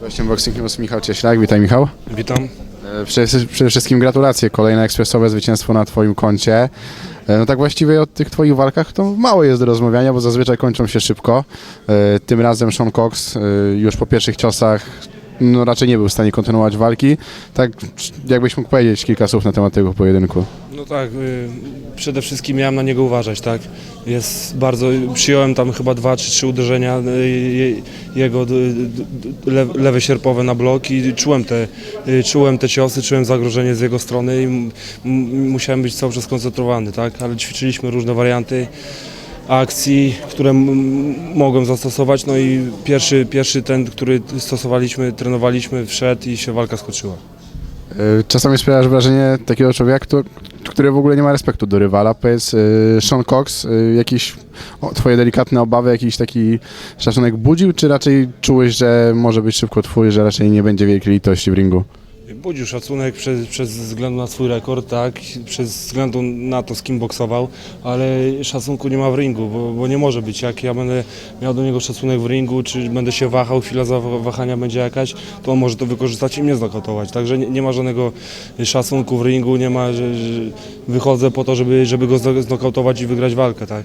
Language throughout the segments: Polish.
Gościem Boxing News Michał Cieślak. Witaj Michał. Witam. E, Przede, przede wszystkim gratulacje. Kolejne ekspresowe zwycięstwo na Twoim koncie. E, No tak właściwie o tych Twoich walkach to mało jest do rozmawiania, bo zazwyczaj kończą się szybko. E, Tym razem Sean Cox już po pierwszych ciosach no raczej nie był w stanie kontynuować walki. Tak jakbyś mógł powiedzieć kilka słów na temat tego pojedynku. No tak, y, przede wszystkim miałem na niego uważać, tak? Jest bardzo, przyjąłem tam chyba dwa czy trzy uderzenia y, je- jego le, lewe sierpowe na blok i czułem te, y, czułem te ciosy, czułem zagrożenie z jego strony i m- m- musiałem być cały czas skoncentrowany, tak? Ale ćwiczyliśmy różne warianty akcji, które mogłem zastosować, no i pierwszy, pierwszy ten, który stosowaliśmy, trenowaliśmy, wszedł i się walka skończyła. E, Czasami sprawiasz wrażenie takiego człowieka, który w ogóle nie ma respektu do rywala. Powiedz, e, Sean Cox, e, jakieś twoje delikatne obawy, jakiś taki szacunek budził, czy raczej czułeś, że może być szybko twój, że raczej nie będzie wielkiej litości w ringu? Budził szacunek przez, przez względu na swój rekord, tak, przez względu na to, z kim boksował, ale szacunku nie ma w ringu, bo, bo nie może być. Jak ja będę miał do niego szacunek w ringu, czy będę się wahał, chwila zawahania będzie jakaś, to on może to wykorzystać i mnie znokautować. Także nie, nie ma żadnego szacunku w ringu, nie ma, że, że wychodzę po to, żeby, żeby go zno- znokautować i wygrać walkę, tak.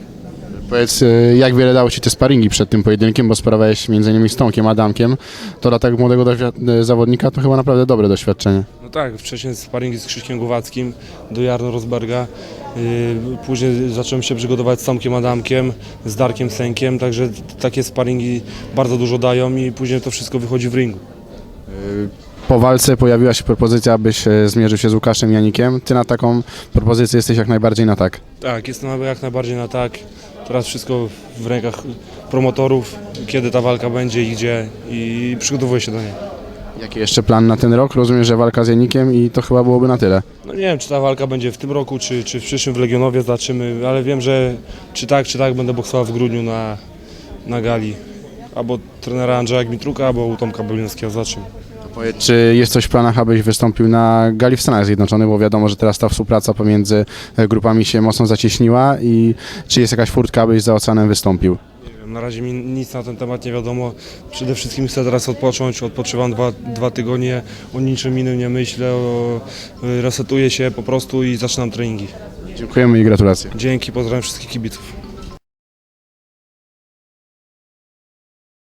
Powiedz, e, jak wiele dało ci te sparingi przed tym pojedynkiem, bo sparowałeś między innymi z Tomkiem Adamkiem. To dla tak młodego e, zawodnika to chyba naprawdę dobre doświadczenie. No tak, wcześniej sparingi z Krzyśkiem Głowackim do Jarno Rosberga. Yy, Później zacząłem się przygotować z Tomkiem Adamkiem, z Darkiem Sękiem, także takie sparingi bardzo dużo dają i później to wszystko wychodzi w ringu. Po walce pojawiła się propozycja, abyś zmierzył się z Łukaszem Janikiem. Ty na taką propozycję jesteś jak najbardziej na tak. Tak, jestem jak najbardziej na tak. Teraz wszystko w rękach promotorów, kiedy ta walka będzie i gdzie i przygotowuję się do niej. Jaki jeszcze plan na ten rok? Rozumiem, że walka z Janikiem i to chyba byłoby na tyle. No nie wiem, czy ta walka będzie w tym roku, czy, czy w przyszłym w Legionowie, zobaczymy, ale wiem, że czy tak, czy tak będę boksował w grudniu na, na gali. Albo trenera Andrzeja Gmitruka, albo u Tomka Belinowskiego, zobaczymy. Powiedz, czy jest coś w planach, abyś wystąpił na gali w Stanach Zjednoczonych, bo wiadomo, że teraz ta współpraca pomiędzy e, grupami się mocno zacieśniła i czy jest jakaś furtka, abyś za oceanem wystąpił? Na razie mi nic na ten temat nie wiadomo. Przede wszystkim chcę teraz odpocząć, odpoczywam dwa, dwa tygodnie, o niczym innym nie myślę, o, resetuję się po prostu i zaczynam treningi. Dziękujemy i gratulacje. Dzięki, pozdrawiam wszystkich kibiców.